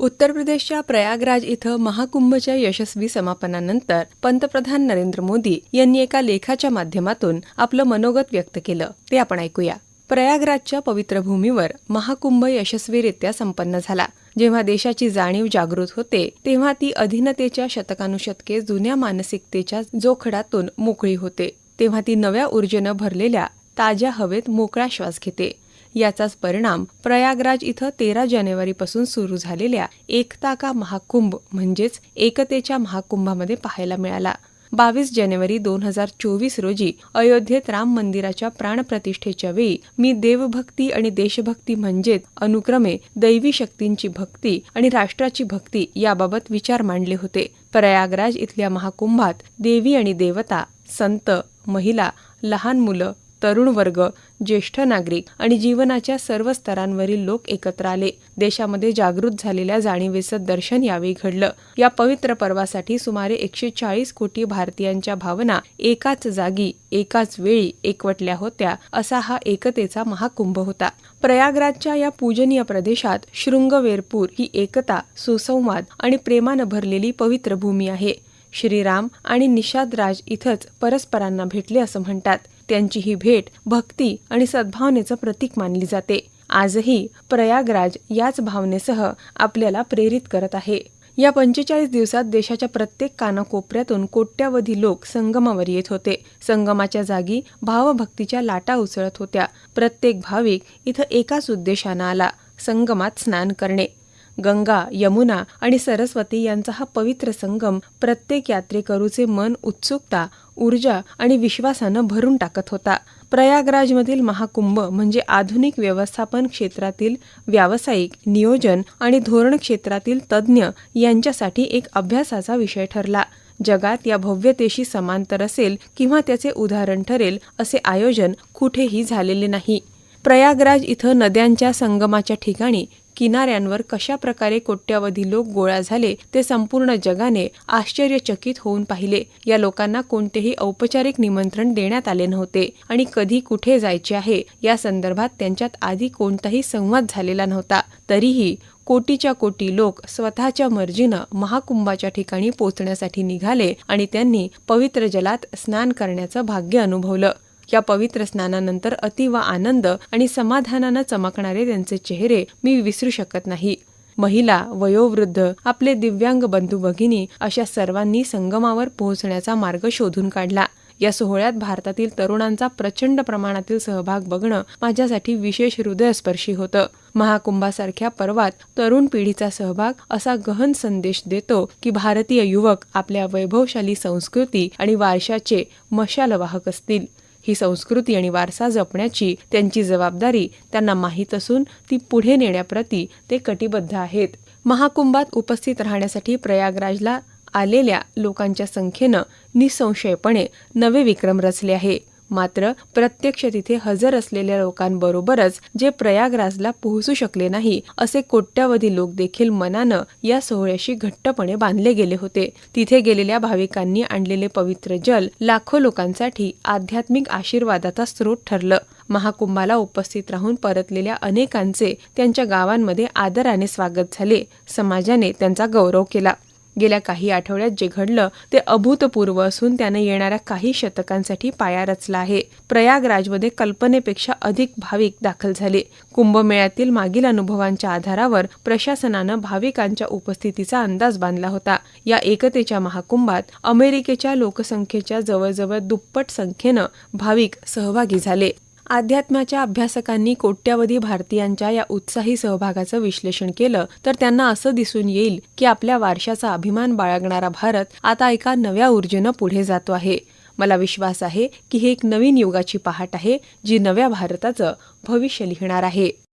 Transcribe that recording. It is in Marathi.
उत्तर प्रदेशच्या प्रयागराज इथं महाकुंभच्या यशस्वी समापनानंतर पंतप्रधान नरेंद्र मोदी यांनी एका लेखाच्या माध्यमातून आपलं मनोगत व्यक्त केलं. ते आपण ऐकूया. प्रयागराजच्या पवित्र भूमीवर महाकुंभ यशस्वीरित्या संपन्न झाला. जेव्हा देशाची जाणीव जागृत होते तेव्हा ती अधीनतेच्या शतकानुशतके जुन्या मानसिकतेच्या जोखडातून मोकळी होते. तेव्हा ती नव्या ऊर्जेनं भरलेल्या ताज्या हवेत मोकळा श्वास घेते. याचाच परिणाम प्रयागराज इथं तेरा जानेवारीपासून सुरू झालेल्या एकता का महाकुंभ म्हणजेच एकतेच्या महाकुंभामध्ये पाहायला मिळाला. बावीस जानेवारी दोन हजार चोवीस रोजी अयोध्येत राम मंदिराच्या प्राणप्रतिष्ठेच्या वेळी मी देवभक्ती आणि देशभक्ती म्हणजेच अनुक्रमे दैवी शक्तींची भक्ती आणि राष्ट्राची भक्ती याबाबत विचार मांडले होते. प्रयागराज इथल्या महाकुंभात देवी आणि देवता संत महिला लहान मुलं तरुण वर्ग ज्येष्ठ नागरिक आणि जीवनाच्या सर्व स्तरांवरील लोक एकत्र आले. देशामध्ये जागृत झालेल्या जाणीवेचं दर्शन यावेळी घडलं. या पवित्र पर्वासाठी सुमारे एकशे चाळीस कोटी भारतीयांच्या भावना एकाच जागी एकाच वेळी एकवटल्या होत्या असा हा एकतेचा महाकुंभ होता. प्रयागराजच्या या पूजनीय प्रदेशात शृंगवेरपूर ही एकता सुसंवाद आणि प्रेमानं भरलेली पवित्र भूमी आहे. श्रीराम आणि निषाद राज इथंच परस्परांना भेटले असं म्हणतात. त्यांची ही भेट भक्ती आणि सद्भावनेचं प्रतीक मानली जाते. आजही प्रयागराज याच भावनेसह आपल्याला प्रेरित करत आहे. या पंचेचाळीस दिवसात देशाच्या प्रत्येक कानाकोपऱ्यातून कोट्यावधी लोक संगमावर येत होते. संगमाच्या जागी भावभक्तीच्या लाटा उसळत होत्या. प्रत्येक भाविक इथं एकाच उद्देशानं आला संगमात स्नान करणे. गंगा यमुना आणि सरस्वती यांचा हा पवित्र संगम प्रत्येक यात्रेकरूचे मन उत्सुकता ऊर्जा आणि विश्वासानं भरून टाकत होता. प्रयागराजमधील महाकुंभ म्हणजे आधुनिक व्यवस्थापन क्षेत्रातील व्यावसायिक नियोजन आणि धोरण क्षेत्रातील तज्ज्ञ यांच्यासाठी एक अभ्यासाचा विषय ठरला. जगात या भव्यतेशी समांतर असेल किंवा त्याचे उदाहरण ठरेल असे आयोजन कुठेही झालेले नाही. प्रयागराज इथं नद्यांच्या संगमाच्या ठिकाणी किनाऱ्यांवर कशा प्रकारे कोट्यावधी लोक गोळा झाले ते संपूर्ण जगाने आश्चर्यचकित होऊन पाहिले. या लोकांना कोणतेही औपचारिक निमंत्रण देण्यात आले नव्हते आणि कधी कुठे जायचे आहे या संदर्भात त्यांच्यात आधी कोणताही संवाद झालेला नव्हता. तरीही कोटीच्या कोटी लोक स्वतःच्या मर्जीनं महाकुंभाच्या ठिकाणी पोचण्यासाठी निघाले आणि त्यांनी पवित्र जलात स्नान करण्याचं भाग्य अनुभवलं. या पवित्र स्नानानंतर अतिव आनंद आणि समाधानानं चमकणारे त्यांचे चेहरे मी विसरू शकत नाही. महिला वयोवृद्ध आपले दिव्यांग बंधू भगिनी अशा सर्वांनी संगमावर पोहोचण्याचा मार्ग शोधून काढला. या सोहळ्यात भारतातील तरुणांचा प्रचंड प्रमाणातील सहभाग बघणं माझ्यासाठी विशेष हृदयस्पर्शी होतं. महाकुंभासारख्या पर्वात तरुण पिढीचा सहभाग असा गहन संदेश देतो की भारतीय युवक आपल्या वैभवशाली संस्कृती आणि वारशाचे मशालवाहक असतील. ही संस्कृती आणि वारसा जपण्याची त्यांची जबाबदारी त्यांना माहीत असून ती पुढे नेण्याप्रती ते कटिबद्ध आहेत. महाकुंभात उपस्थित राहण्यासाठी प्रयागराजला आलेल्या लोकांच्या संख्येनं निसंशयपणे नवे विक्रम रचले आहे. मात्र प्रत्यक्ष तिथे हजर असलेल्या लोकांबरोबरच जे प्रयागराजला पोहोचू शकले नाही असे कोट्यावधी लोक देखील मनानं या सोहळ्याशी घट्टपणे बांधले गेले होते. तिथे गेलेल्या भाविकांनी आणलेले पवित्र जल लाखो लोकांसाठी आध्यात्मिक आशीर्वादाचा स्रोत ठरलं. महाकुंभाला उपस्थित राहून परतलेल्या अनेकांचे त्यांच्या गावांमध्ये आदराने स्वागत झाले. समाजाने त्यांचा गौरव केला. गेल्या काही आठवड्यात जे घडलं ते अभूतपूर्व असून त्याने येणाऱ्या काही शतकांसाठी पाया रचला आहे. प्रयागराजमध्ये कल्पनेपेक्षा अधिक भाविक दाखल झाले. कुंभमेळ्यातील मागील अनुभवांच्या आधारावर प्रशासनानं भाविकांच्या उपस्थितीचा अंदाज बांधला होता. या एकतेच्या महाकुंभात अमेरिकेच्या लोकसंख्येच्या जवळजवळ दुप्पट संख्येनं भाविक सहभागी झाले. अध्यात्माच्या अभ्यासकांनी कोट्यावधी भारतीयांच्या या उत्साही सहभागाचं विश्लेषण केलं तर त्यांना असं दिसून येईल की आपल्या वारशाचा अभिमान बाळगणारा भारत आता एका नव्या ऊर्जेनं पुढे जातो आहे. मला विश्वास आहे की ही एक नवीन युगाची पहाट आहे जी नव्या भारताचं भविष्य लिहिणार आहे.